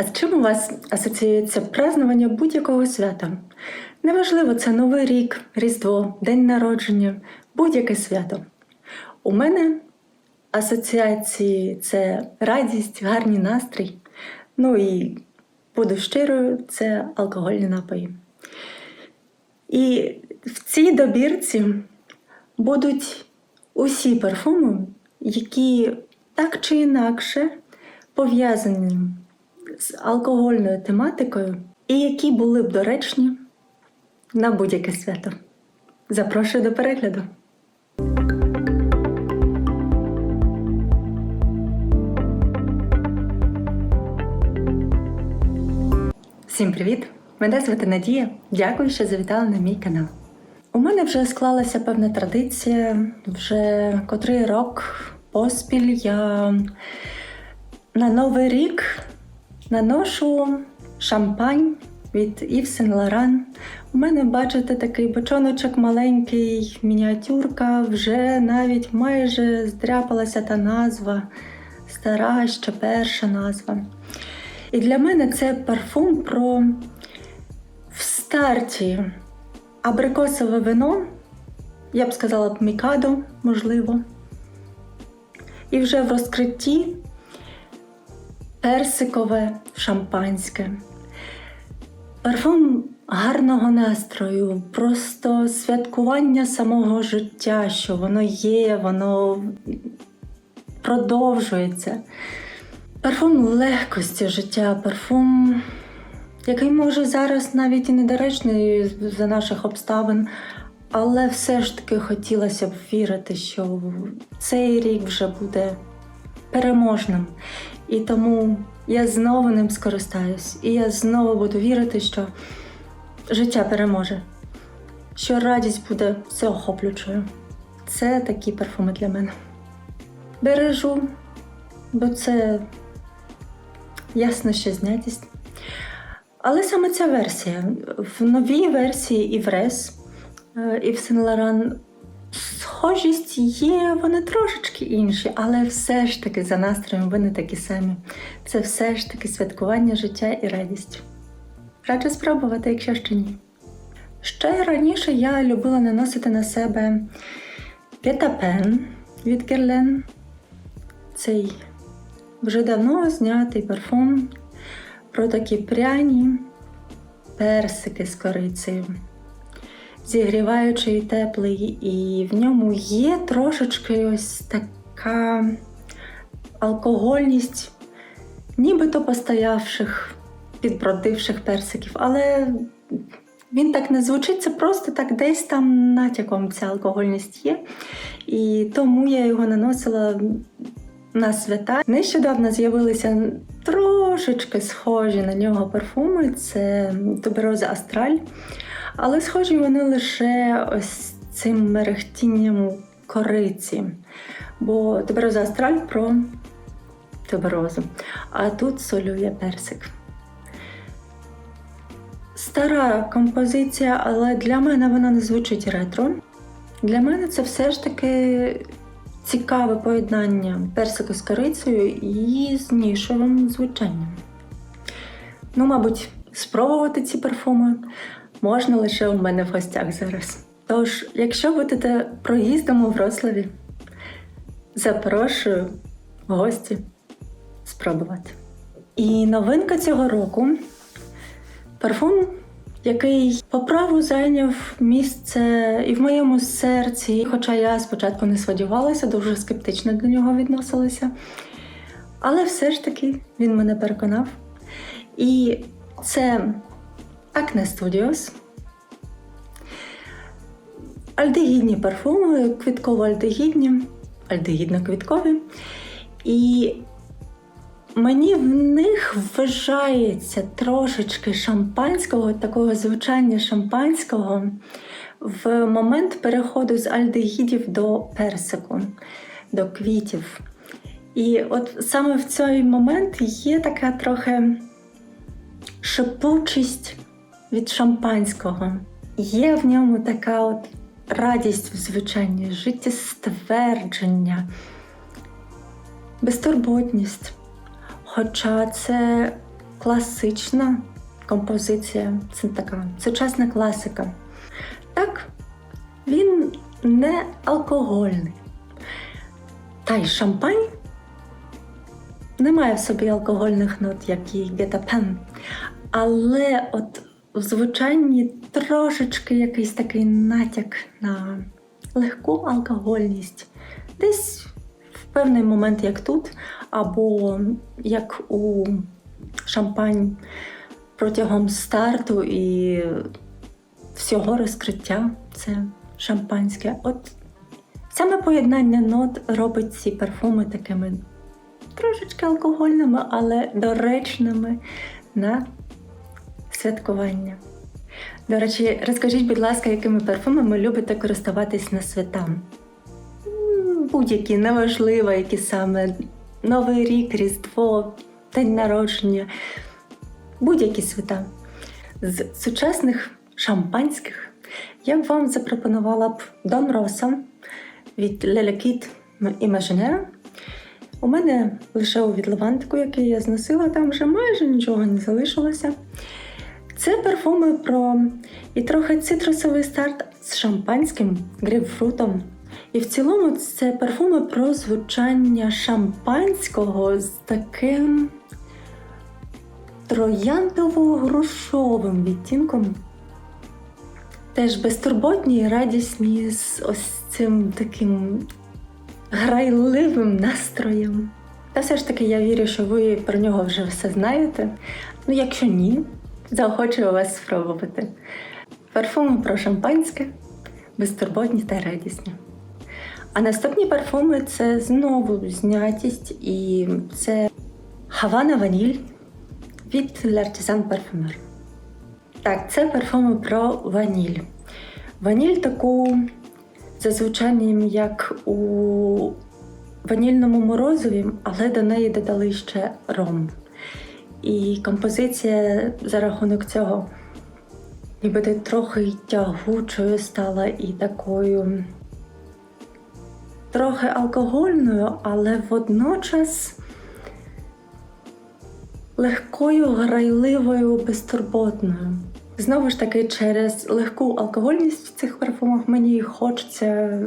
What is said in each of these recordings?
А з чим у вас асоціюється празднування будь-якого свята? Неважливо, це Новий рік, Різдво, День народження, будь-яке свято. У мене асоціації це радість, гарний настрій. Ну і буду щирою, це алкогольні напої. І в цій добірці будуть усі парфуми, які так чи інакше пов'язані з алкогольною тематикою, і які були б доречні на будь-яке свято. Запрошую до перегляду. Всім привіт! Мене звати Надія. Дякую, що завітали на мій канал. У мене вже склалася певна традиція. Вже котрий рок поспіль я на Новий рік наношу шампань від Yves Saint Laurent. У мене, бачите, такий бочоночок маленький, мініатюрка, вже навіть майже здряпалася та назва, стара ще перша назва. І для мене це парфум про в старті абрикосове вино, я б сказала б мікадо, можливо. І вже в розкритті персикове шампанське. Парфум гарного настрою, просто святкування самого життя, що воно є, воно продовжується. Парфум легкості життя, парфум, який може зараз навіть і недоречний за наших обставин, але все ж таки хотілося б вірити, що цей рік вже буде переможним. І тому я знову ним скористаюсь. І я знову буду вірити, що життя переможе, що радість буде всеохоплюючою. Це такі парфуми для мене. Бережу, бо це ясно, що знятість. Але саме ця версія. В новій версії Іврес і в Сен-Лоран схожість є, вони трошечки інші, але все ж таки за настроєм вони такі самі. Це все ж таки святкування життя і радість. Раджу спробувати, якщо ще ні. Ще раніше я любила наносити на себе п'ятапен від Герлен. Цей вже давно знятий парфум про такі пряні персики з корицею зігріваючий і теплий, і в ньому є трошечки ось така алкогольність, нібито постоявших, підбродивших персиків, але він так не звучить, це просто так десь там натяком ця алкогольність є. І тому я його наносила на свята. Нещодавно з'явилися трошечки схожі на нього парфуми. Це тубероза Астраль. Але схожі вони лише ось цим мерехтінням кориці. Бо тубероза астраль про туберозу. А тут солює персик. Стара композиція, але для мене вона не звучить ретро. Для мене це все ж таки цікаве поєднання персику з корицею і з нішовим звучанням. Ну, мабуть, спробувати ці парфуми можна лише у мене в гостях зараз. Тож, якщо будете проїздом у Вроцлаві, запрошую в гості спробувати. І новинка цього року парфум, який по праву зайняв місце і в моєму серці, хоча я спочатку не сподівалася, дуже скептично до нього відносилася. Але все ж таки він мене переконав. І це Acne Studios. Альдегідні парфуми, квітково-альдегідні, альдегідно-квіткові. І мені в них вважається трошечки шампанського, такого звучання шампанського в момент переходу з альдегідів до персику, до квітів. І от саме в цей момент є така трохи шипучість від шампанського. Є в ньому така от радість в звучанні, життєствердження, безтурботність. Хоча це класична композиція, це така сучасна класика. Так, він не алкогольний. Та й шампань не має в собі алкогольних нот, як і гетапен. Але от в звучанні трошечки якийсь такий натяк на легку алкогольність. Десь в певний момент, як тут, або як у шампань протягом старту і всього розкриття це шампанське. От саме поєднання нот робить ці парфуми такими трошечки алкогольними, але доречними на святкування. До речі, розкажіть, будь ласка, якими парфумами любите користуватись на свята? Будь-які, неважливо, які саме Новий рік, Різдво, День народження, будь-які свята. З сучасних шампанських я б вам запропонувала б Дон Роса від Лелякіт Imaginaire. У мене лише у відливантику, який я зносила, там вже майже нічого не залишилося. Це парфуми про і трохи цитрусовий старт з шампанським грейпфрутом. І в цілому це парфуми про звучання шампанського з таким трояндово-грушовим відтінком. Теж безтурботні і радісні з ось цим таким грайливим настроєм. Та все ж таки я вірю, що ви про нього вже все знаєте. Ну, якщо ні, заохочую вас спробувати. Парфуми про шампанське, безтурботні та радісні. А наступні парфуми це знову знятість, і це Havana Ваніль від L'Artisan Parfumeur. Так, це парфуми про ваніль. Ваніль таку за звучанням, як у ванільному морозові, але до неї додали ще ром. І композиція за рахунок цього нібито трохи тягучою стала і такою трохи алкогольною, але водночас легкою, грайливою, безтурботною. Знову ж таки, через легку алкогольність в цих парфумах мені хочеться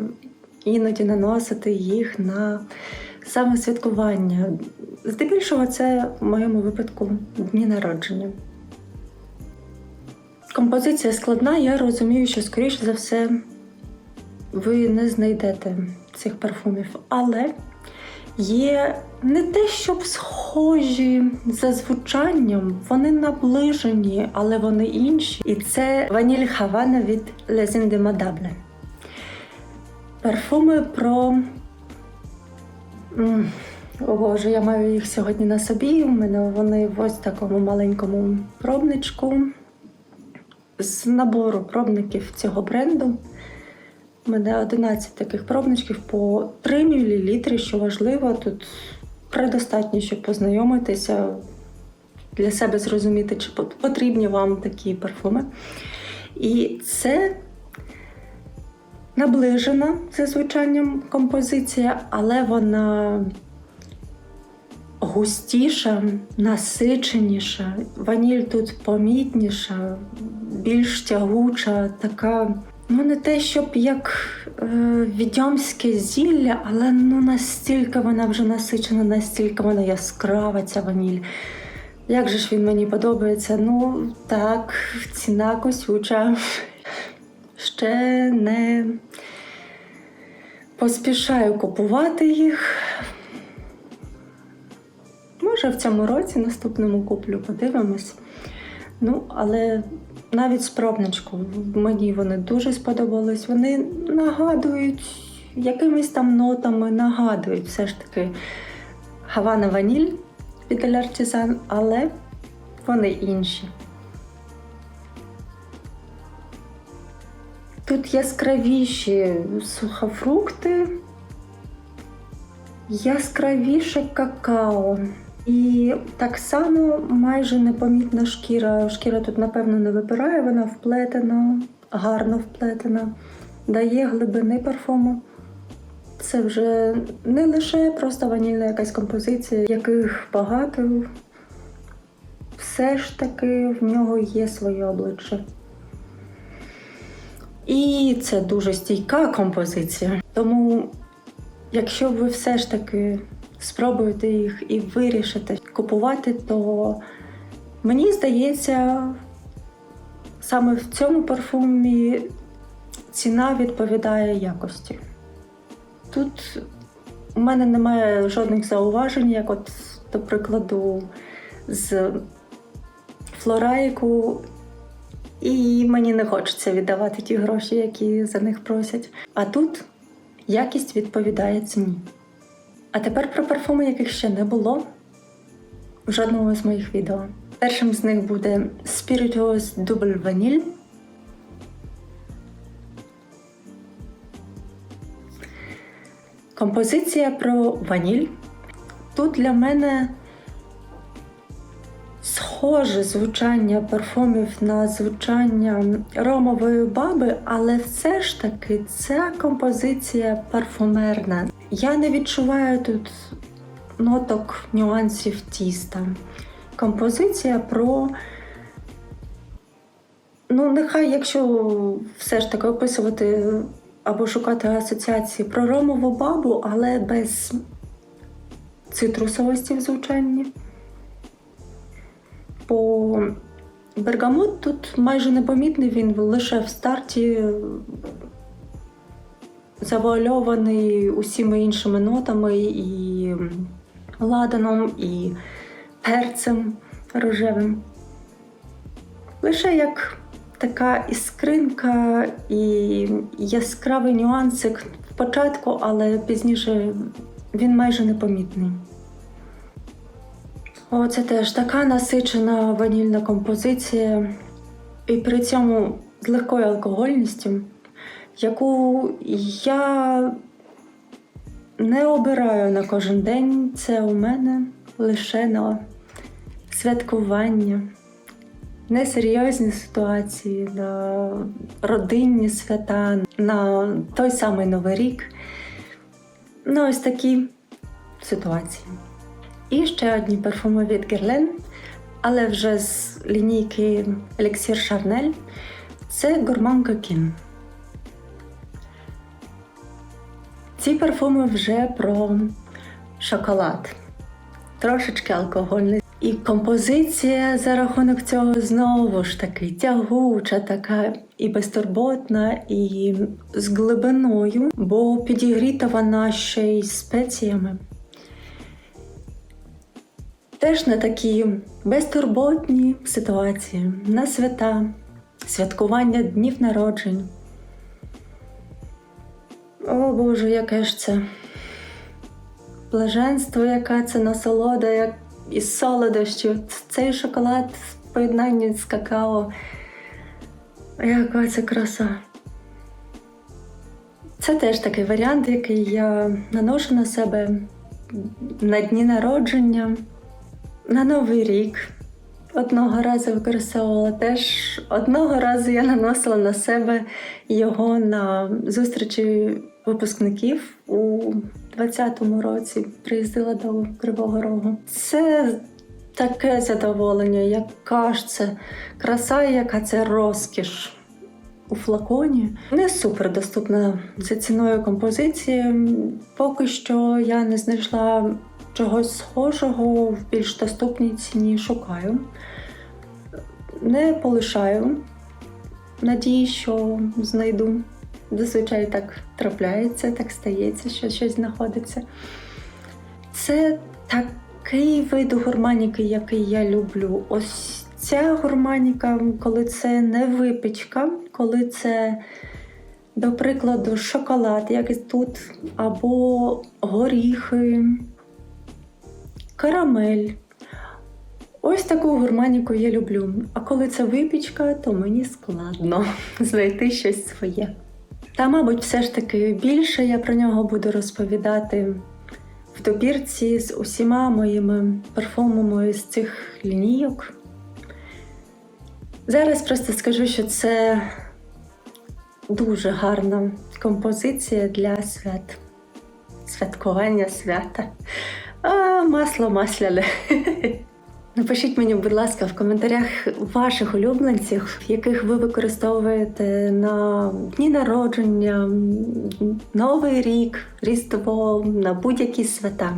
іноді наносити їх на саме святкування. Здебільшого, це в моєму випадку дні народження. Композиція складна, я розумію, що, скоріше за все, ви не знайдете цих парфумів, але є не те, щоб схожі за звучанням, вони наближені, але вони інші. І це ваніль Хавана від Les Indemadables. Парфуми про. Боже, я маю їх сьогодні на собі. У мене вони в ось такому маленькому пробничку з набору пробників цього бренду. У мене 11 таких пробничків по 3 мл, що важливо, тут предостатньо, щоб познайомитися, для себе зрозуміти, чи потрібні вам такі парфуми. І це наближена за звучанням композиція, але вона густіша, насиченіша. Ваніль тут помітніша, більш тягуча, така. Ну, не те, щоб як е, відьомське зілля, але ну настільки вона вже насичена, настільки вона яскрава, ця ваніль. Як же ж він мені подобається? Ну, так, ціна косюча. Ще не поспішаю купувати їх. Може, в цьому році наступному куплю, подивимось. Ну, але навіть спробничку мені вони дуже сподобались. Вони нагадують якимись там нотами, нагадують все ж таки Havana Ваніль від Артизан, але вони інші. Тут яскравіші сухофрукти, яскравіше какао. І так само майже непомітна шкіра. Шкіра тут, напевно, не випирає, вона вплетена, гарно вплетена, дає глибини парфуму. Це вже не лише просто ванільна якась композиція, яких багато. все ж таки в нього є своє обличчя. І це дуже стійка композиція. Тому, якщо ви все ж таки спробуєте їх і вирішите купувати, то мені здається, саме в цьому парфумі ціна відповідає якості. Тут у мене немає жодних зауважень, як от, до прикладу, з флорайку, і мені не хочеться віддавати ті гроші, які за них просять. А тут якість відповідає ціні. А тепер про парфуми, яких ще не було в жодному з моїх відео. Першим з них буде Spirituous Double Vanille. Композиція про ваніль. Тут для мене схоже звучання парфумів на звучання ромової баби, але все ж таки ця композиція парфумерна. Я не відчуваю тут ноток нюансів тіста. Композиція про. Ну, нехай, якщо все ж таки описувати або шукати асоціації про ромову бабу, але без цитрусовості в звучанні. Бо бергамот тут майже непомітний, він лише в старті завуальований усіма іншими нотами і ладаном, і перцем рожевим. Лише як така іскринка і яскравий нюансик в початку, але пізніше він майже непомітний. О, це теж така насичена ванільна композиція, і при цьому з легкою алкогольністю, яку я не обираю на кожен день. Це у мене лише на святкування, несерйозні ситуації, на родинні свята, на той самий Новий рік. Ну, ось такі ситуації. І ще одні парфуми від Guerlain, але вже з лінійки Elixir Charnel. Це Gourmand Coquin. Ці парфуми вже про шоколад, трошечки алкогольний. І композиція за рахунок цього знову ж таки тягуча, така і безтурботна, і з глибиною, бо підігріта вона ще й спеціями. Теж на такі безтурботні ситуації, на свята, святкування днів народжень. О Боже, яке ж це блаженство, яка це насолода, як із солодощів. Цей шоколад в поєднанні з какао. Яка це краса. Це теж такий варіант, який я наношу на себе на дні народження, на Новий рік. Одного разу використовувала теж. Одного разу я наносила на себе його на зустрічі випускників у 20-му році. Приїздила до Кривого Рогу. Це таке задоволення, яка ж це краса, яка це розкіш у флаконі. Не супер доступна за ціною композиції. Поки що я не знайшла чогось схожого в більш доступній ціні шукаю. Не полишаю. Надії, що знайду. Зазвичай так трапляється, так стається, що щось знаходиться. Це такий вид гурманіки, який я люблю. Ось ця гурманіка, коли це не випічка, коли це, до прикладу, шоколад, як і тут, або горіхи, карамель. Ось таку гурманіку я люблю. А коли це випічка, то мені складно знайти щось своє. Та, мабуть, все ж таки більше я про нього буду розповідати в добірці з усіма моїми парфумами з цих лінійок. Зараз просто скажу, що це дуже гарна композиція для свят. Святкування свята. А, масло масляне. Напишіть мені, будь ласка, в коментарях ваших улюбленців, яких ви використовуєте на дні народження, Новий рік, Різдво, на будь-які свята.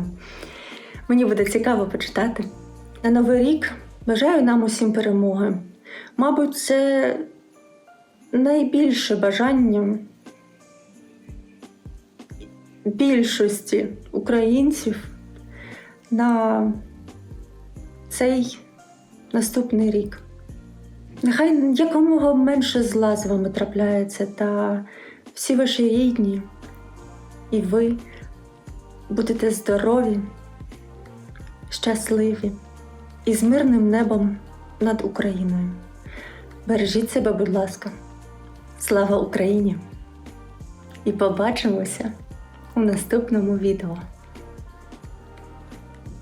Мені буде цікаво почитати. На Новий рік бажаю нам усім перемоги. Мабуть, це найбільше бажання більшості українців на цей наступний рік. Нехай якомога менше зла з вами трапляється, та всі ваші рідні і ви будете здорові, щасливі і з мирним небом над Україною. Бережіть себе, будь ласка. Слава Україні! І побачимося у наступному відео.